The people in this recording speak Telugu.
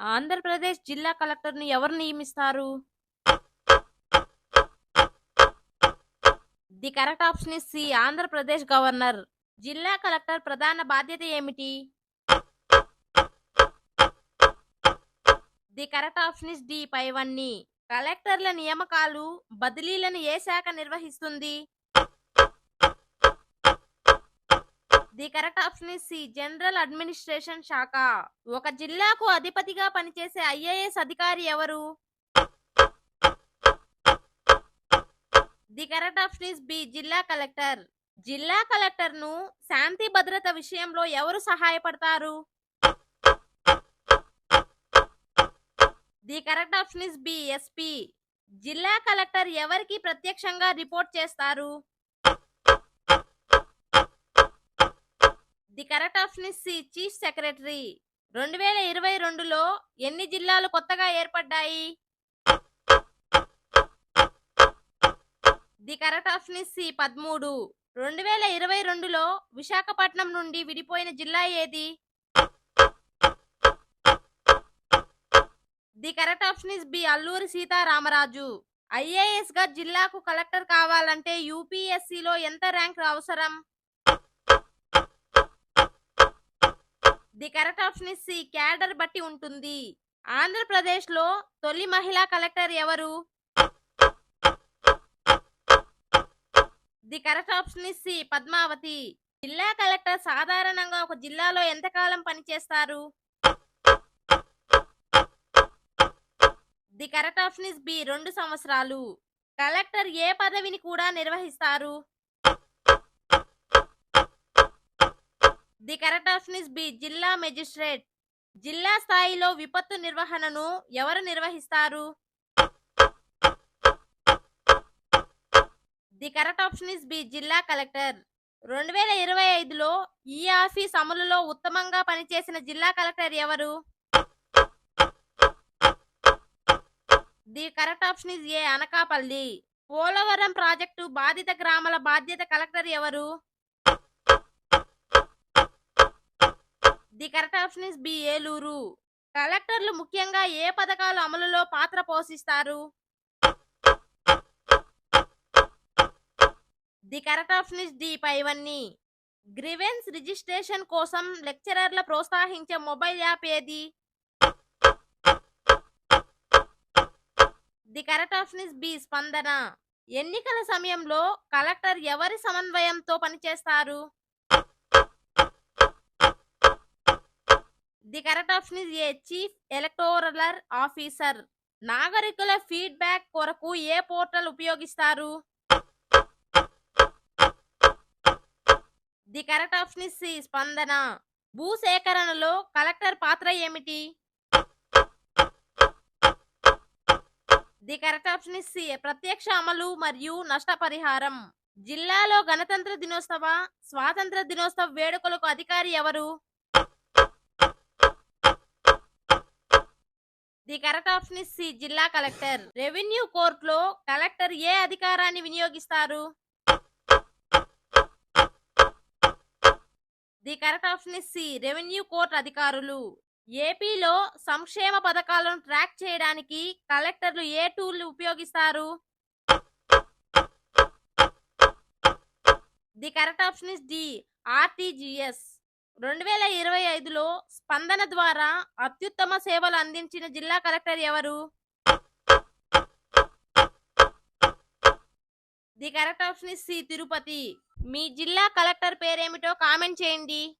ఆంధ్రప్రదేశ్ జిల్లా కలెక్టర్‌ని ఎవరు నియమిస్తారు? The correct option is C. Andhra Pradesh governor. జిల్లా కలెక్టర్ ప్రధాన బాధ్యత ఏమిటి? The correct option is D. పైవన్నీ. కలెక్టర్ల నియామకాలు, బదిలీలను ఏ శాఖ నిర్వహిస్తుంది? The correct option is C. General administration శాఖ. ఒక జిల్లాకు అధిపతిగా పనిచేసే ఐఏఎస్ అధికారి ఎవరు? The correct option is B. జిల్లా కలెక్టర్. జిల్లా కలెక్టర్‌ను శాంతి భద్రత విషయంలో ఎవరు సహాయపడతారు? The correct option is B. SP. జిల్లా కలెక్టర్ ఎవరికి ప్రత్యక్షంగా రిపోర్ట్ చేస్తారు? The correct option is C. Chief secretary. 2022లో ఎన్ని జిల్లాలు కొత్తగా ఏర్పడ్డాయి? ది కరెక్ట్ ఆప్షన్ రెండు సి. 13. 2022లో విశాఖపట్నం నుండి విడిపోయిన జిల్లా ఏది? The correct option is B. Alluri Sitaramaraju. ఐఏఎస్గా జిల్లాకు కలెక్టర్ కావాలంటే యూపీఎస్సీలో ఎంత ర్యాంక్ అవసరం? The correct option is C. Cadre బట్టి ఉంటుంది. ఆంధ్రప్రదేశ్‌లో తొలి మహిళా కలెక్టర్ ఎవరు? The correct option is C. Padmavati. జిల్లా కలెక్టర్ సాధారణంగా ఒక జిల్లాలో ఎంతకాలం పనిచేస్తారు? The correct option is B. రెండు సంవత్సరాలు. కలెక్టర్ ఏ పదవిని కూడా నిర్వహిస్తారు? The correct option is B. జిల్లా మెజిస్ట్రేట్. జిల్లా స్థాయిలో విపత్తు నిర్వహణను ఎవరు నిర్వహిస్తారు? The correct option is B. జిల్లా కలెక్టర్. 2025లో ఈ ఆఫీస్ అమలులో ఉత్తమంగా పనిచేసిన జిల్లా కలెక్టర్ ఎవరు? The correct option is A. Anakapalli. Polavaram project బాధిత గ్రామాల బాధ్యత కలెక్టర్ ఎవరు? The correct option is B. Eluru. కలెక్టర్లు ముఖ్యంగా ఏ పథకాలు అమలులో పాత్ర పోషిస్తారు? The correct option is D. పైవన్నీ. గ్రివెన్స్ రిజిస్ట్రేషన్ కోసం లెక్చరర్ల ప్రోత్సహించే మొబైల్ యాప్ ఏది? The correct option is B. Spandana. ఎన్నికల సమయంలో కలెక్టర్ ఎవరి సమన్వయంతో పనిచేస్తారు? The correct option is A. Chief electoral officer. నాగరికుల feedback కొరకు ఏ పోర్టల్ ఉపయోగిస్తారు? The correct option is C. Spandana. భూసేకరణలో collector పాత్ర ఏమిటి? The correct option is C. ప్రత్యక్ష అమలు మరియు నష్టపరిహారం. జిల్లాలో గణతంత్ర దినోత్సవ, స్వాతంత్ర దినోత్సవ వేడుకలకు అధికారి ఎవరు? The correct option is C. జిల్లా కలెక్టర్. రెవెన్యూ కోర్టులో కలెక్టర్ ఏ అధికారాన్ని వినియోగిస్తారు? The correct option is C. Revenue court అధికారులు. ఏపీలో సంక్షేమ పథకాలను ట్రాక్ చేయడానికి కలెక్టర్లు ఏ టూల్ ఉపయోగిస్తారు? The correct option is D. RTGS. 2025లో స్పందన ద్వారా అత్యుత్తమ సేవలు అందించిన జిల్లా కలెక్టర్ ఎవరు? The correct option is C. Tirupati. మీ జిల్లా కలెక్టర్ పేరేమిటో కామెంట్ చేయండి.